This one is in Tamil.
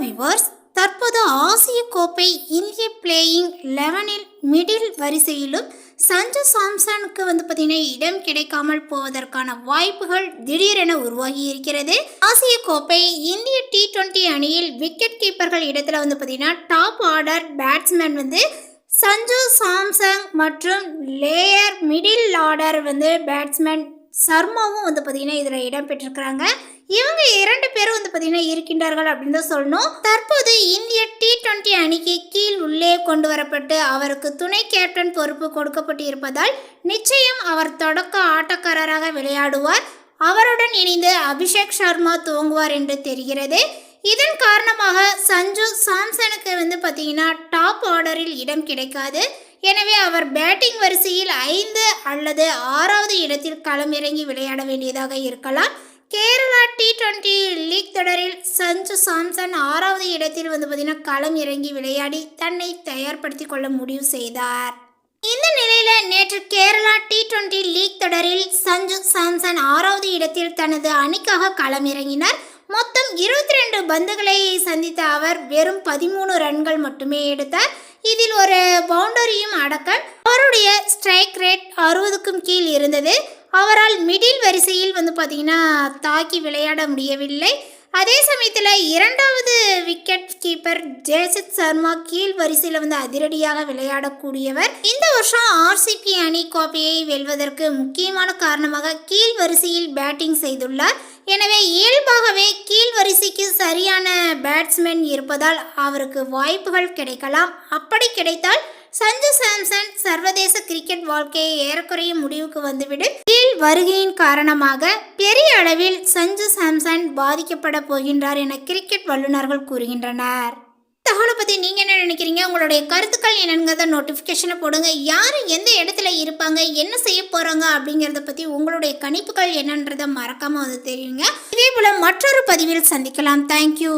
விவர்ஸ் தற்போது ஆசிய கோப்பை இந்திய பிளேயிங் லெவனில் மிடில் வரிசையிலும் சஞ்சு சாம்சனுக்கு வந்து பார்த்தீங்கன்னா இடம் கிடைக்காமல் போவதற்கான வாய்ப்புகள் திடீரென உருவாகி இருக்கிறது. ஆசிய கோப்பை இந்திய டி டுவெண்ட்டி அணியில் விக்கெட் கீப்பர்கள் இடத்துல வந்து பார்த்தீங்கன்னா டாப் ஆர்டர் பேட்ஸ்மேன் வந்து சஞ்சு சாம்சங் மற்றும் லேயர் மிடில் ஆர்டர் வந்து பேட்ஸ்மேன் சர்மாவும் வந்து பார்த்தீங்கன்னா இதில் இடம்பெற்றிருக்கிறாங்க இவங்க இரண்டு பேரும் வந்து பார்த்தீங்கன்னா இருக்கின்றார்கள் அப்படின்னு தான் சொல்லணும். தற்போது இந்திய டி டுவெண்ட்டி அணிக்கு கீழ் உள்ளே கொண்டு வரப்பட்டு அவருக்கு துணை கேப்டன் பொறுப்பு கொடுக்கப்பட்டு இருப்பதால் நிச்சயம் அவர் தொடக்க ஆட்டக்காரராக விளையாடுவார். அவருடன் இணைந்து அபிஷேக் சர்மா துவங்குவார் என்று தெரிகிறது. இதன் காரணமாக சஞ்சு சாம்சனுக்கு வந்து பார்த்தீங்கன்னா டாப் ஆர்டரில் இடம் கிடைக்காது. எனவே அவர் பேட்டிங் வரிசையில் ஐந்து அல்லது ஆறாவது இடத்தில் களமிறங்கி விளையாட வேண்டியதாக இருக்கலாம். கேரளா டி டுவெண்ட்டி லீக் தொடரில் சஞ்சு சாம்சன் ஆறாவது இடத்தில் வந்து பார்த்தீங்கன்னா களம் இறங்கி விளையாடி தன்னை தயார்படுத்திக் கொள்ள முடிவு செய்தார். இந்த நிலையில நேற்று கேரளா டி டுவெண்ட்டி லீக் தொடரில் சஞ்சு சாம்சன் ஆறாவது இடத்தில் தனது அணிக்காக களமிறங்கினார். மொத்தம் இருபத்தி ரெண்டு பந்துகளை சந்தித்த அவர் வெறும் பதிமூணு ரன்கள் மட்டுமே எடுத்தார். இதில் ஒரு பவுண்டரியும் அடக்க அவருடைய ஸ்ட்ரைக் ரேட் அறுபதுக்கும் கீழ் இருந்தது. அவரால் மிடில் வரிசையில் வந்து பார்த்தீங்கன்னா தாக்கி விளையாட முடியவில்லை. அதே சமயம் இரண்டாவது விக்கெட் கீப்பர் ஜெயசித் சர்மா கீழ் வரிசையில் வந்து அதிரடியாக விளையாடக்கூடியவர். இந்த வருஷம் ஆர்சிபி அணி கோப்பையை வெல்வதற்கு முக்கியமான காரணமாக கீழ் வரிசையில் பேட்டிங் செய்துள்ளார். எனவே இயல்பாகவே கீழ் வரிசைக்கு சரியான பேட்ஸ்மேன் இருப்பதால் அவருக்கு வாய்ப்புகள் கிடைக்கலாம். அப்படி கிடைத்தால் சஞ்சு சாம்சன் சர்வதேச கிரிக்கெட் வாழ்க்கையை ஏறக்குறைய முடிவுக்கு வந்துவிடும் வருகையின் காரணமாக பெரிய அளவில் சஞ்சு சாம்சன் பாதிக்கப்பட போகின்றார் என கிரிக்கெட் வல்லுநர்கள் கூறுகின்றனர். தகவலை பற்றி நீங்கள் என்ன நினைக்கிறீங்க? உங்களுடைய கருத்துக்கள் என்னங்கிறத நோட்டிஃபிகேஷனை போடுங்க. யார் எந்த இடத்துல இருப்பாங்க? என்ன செய்ய போகிறாங்க அப்படிங்கிறத பற்றி உங்களுடைய கணிப்புகள் என்னன்றதை மறக்காமல் வந்து தெரியுங்க. இதே போல் மற்றொரு பதிவில் சந்திக்கலாம். தேங்க்யூ